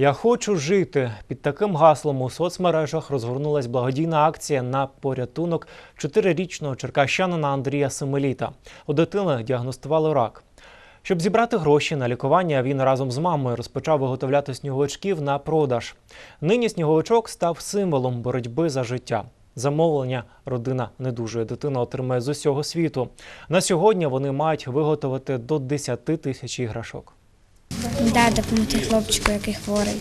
Я хочу жити. Під таким гаслом у соцмережах розгорнулась благодійна акція на порятунок чотирирічного черкащанина Андрія Семеліта. У дитини діагностували рак. Щоб зібрати гроші на лікування, він разом з мамою розпочав виготовляти сніговичків на продаж. Нині сніговичок став символом боротьби за життя. Замовлення родина недужої дитини отримає з усього світу. На сьогодні вони мають виготовити до 10 тисяч іграшок. Да, допомогти хлопчику, який хворий.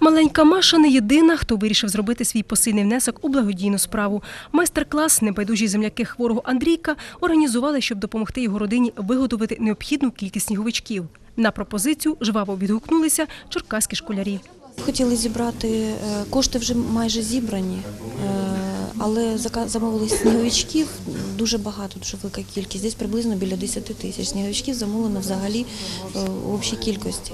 Маленька Маша не єдина, хто вирішив зробити свій посильний внесок у благодійну справу. Майстер-клас небайдужі земляки хворого Андрійка організували, щоб допомогти його родині виготовити необхідну кількість сніговичків. На пропозицію жваво відгукнулися черкаські школярі. Хотіли зібрати е, кошти вже майже зібрані, е, але замовили сніговичків дуже багато, дуже велика кількість. Десь приблизно біля 10 тисяч сніговичків замовлено взагалі е, у общій кількості.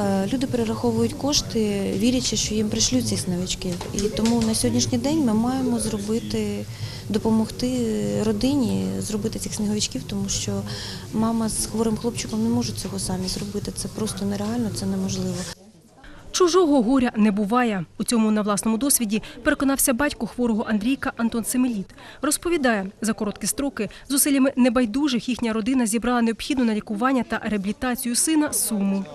Е, Люди перераховують кошти, вірячи, що їм пришлють ці сніговички. І тому на сьогоднішній день ми маємо зробити, допомогти родині зробити цих сніговичків, тому що мама з хворим хлопчиком не можуть цього самі зробити. Це просто нереально, це неможливо. Чужого горя не буває. У цьому на власному досвіді переконався батько хворого Андрійка Антон Семеліт. Розповідає, за короткі строки зусиллями небайдужих їхня родина зібрала необхідну на лікування та реабілітацію сина суму.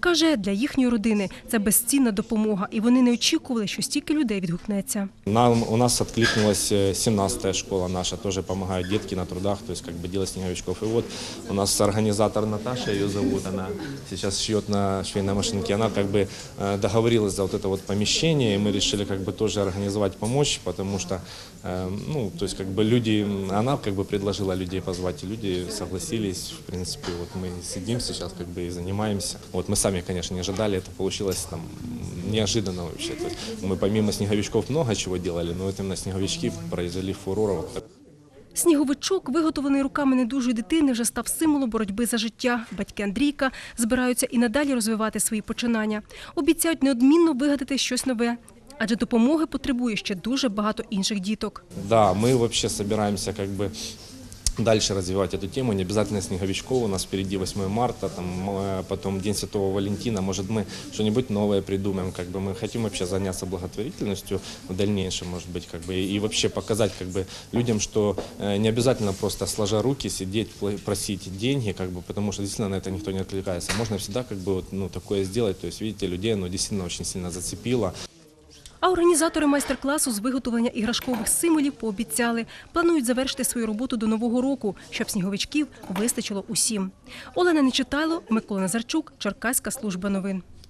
Каже, для їхньої родини це безцінна допомога, і вони не очікували, що стільки людей відгукнеться. Нам, у нас откликнулась э, 17-я школа наша, тоже помогают детки на трудах, то есть как бы делать снеговичков. И вот у нас организатор Наташа, ее зовут, она сейчас шьет на швейной машинке, она как бы э, договорилась за вот это вот помещение, и мы решили как бы тоже организовать, помочь, потому что, э, ну, то есть как бы люди, она как бы предложила людей позвать, и люди согласились, в принципе, вот мы сидим сейчас как бы и занимаемся. Вот мы сами, конечно, не ожидали, это получилось там неожиданно вообще. То есть мы помимо снеговичков много чего делали, но вот именно снеговички произвели фурор. Сніговичок, виготовлений руками недужої дитини, вже став символом боротьби за життя. Батьки Андрійка збираються і надалі розвивати свої починання. Обіцяють неодмінно вигадати щось нове, адже допомоги потребує ще дуже багато інших діток. Да, ми вообще збираємося, якби дальше развивать эту тему. Не обязательно снеговичков. У нас впереди 8 марта, там, э, потом День Святого Валентина. Может, мы что-нибудь новое придумаем. Как бы мы хотим вообще заняться благотворительностью в дальнейшем, может быть, как бы, и вообще показать как бы, людям, что э, не обязательно просто сложа руки сидеть, пла- просить деньги, как бы, потому что действительно на это никто не откликается. Можно всегда как бы, вот, ну, такое сделать. То есть, видите, людей оно действительно очень сильно зацепило. А організатори майстер-класу з виготовлення іграшкових символів пообіцяли, планують завершити свою роботу до нового року, щоб сніговичків вистачило усім. Олена Нечитайло, Микола Назарчук, Черкаська служба новин.